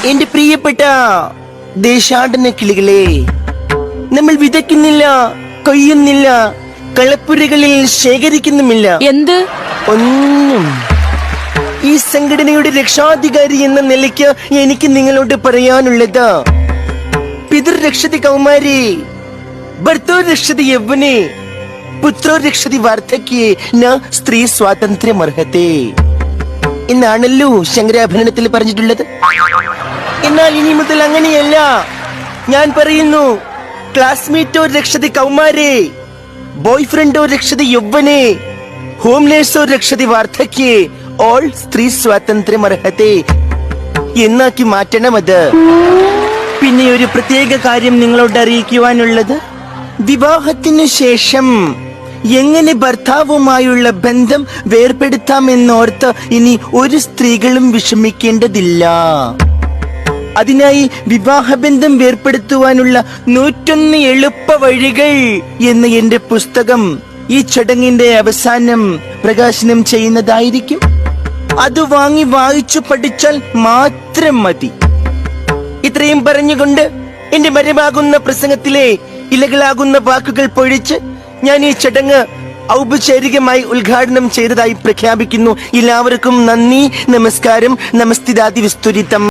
എന്റെ പ്രിയപ്പെട്ട ദേശാടന കിളികളെ നമ്മൾ വിതയ്ക്കുന്നില്ല കൊയ്യുന്നില്ല കളപ്പുരകളിൽ ശേഖരിക്കുന്നുമില്ല. എന്ത്? ഒന്നും. ഈ സംഘടനയുടെ രക്ഷാധികാരി എന്ന നിലയ്ക്ക് എനിക്ക് നിങ്ങളോട് പറയാനുള്ളത് പിതൃരക്ഷതി കൗമാരി ഭർത്തോ രക്ഷതി യൗവനെ പുത്രോ രക്ഷതി വാർദ്ധക്യേ ന സ്ത്രീ സ്വാതന്ത്ര്യമർഹത്തെ. എന്നാണല്ലോ ശങ്കരാഭരണത്തിൽ പറഞ്ഞിട്ടുള്ളത്? എന്നാൽ ഇനി മുതൽ അങ്ങനെയല്ല. ഞാൻ പറയുന്നു ക്ലാസ്മേറ്റോ രക്ഷതി കൗമാരെ ബോയ് ഫ്രണ്ടോ രക്ഷതി യൗവനെ ഹോംലേഴ്സോ രക്ഷതി വാർദ്ധക്യേ ഓൾ സ്ത്രീ സ്വാതന്ത്ര്യം അർഹത്തെ എന്നാക്കി മാറ്റണം അത് പിന്നെ ഒരു പ്രത്യേക കാര്യം നിങ്ങളോട് അറിയിക്കുവാനുള്ളത്. വിവാഹത്തിനു ശേഷം എങ്ങനെ ഭർത്താവുമായുള്ള ബന്ധം വേർപെടുത്താമെന്നോർത്ത് ഇനി ഒരു സ്ത്രീകളും വിഷമിക്കേണ്ടതില്ല. അതിനായി വിവാഹബന്ധം വേർപ്പെടുത്തുവാനുള്ള നൂറ്റൊന്ന് എളുപ്പ വഴികൾ എന്ന എന്റെ പുസ്തകം ഈ ചടങ്ങിന്റെ അവസാനം പ്രകാശനം ചെയ്യുന്നതായിരിക്കും. അത് വാങ്ങി വായിച്ചു പഠിച്ചാൽ മാത്രം മതി. ഇത്രയും പറഞ്ഞുകൊണ്ട് എന്റെ മരമാകുന്ന പ്രസംഗത്തിലെ ഇലകളാകുന്ന വാക്കുകൾ പൊഴിച്ച് ഞാൻ ഈ ചടങ്ങ് ഔപചാരികമായി ഉദ്ഘാടനം ചെയ്തതായി പ്രഖ്യാപിക്കുന്നു. എല്ലാവർക്കും നന്ദി നമസ്കാരം. നമസ്തിദാതി വിസ്തുരിതം.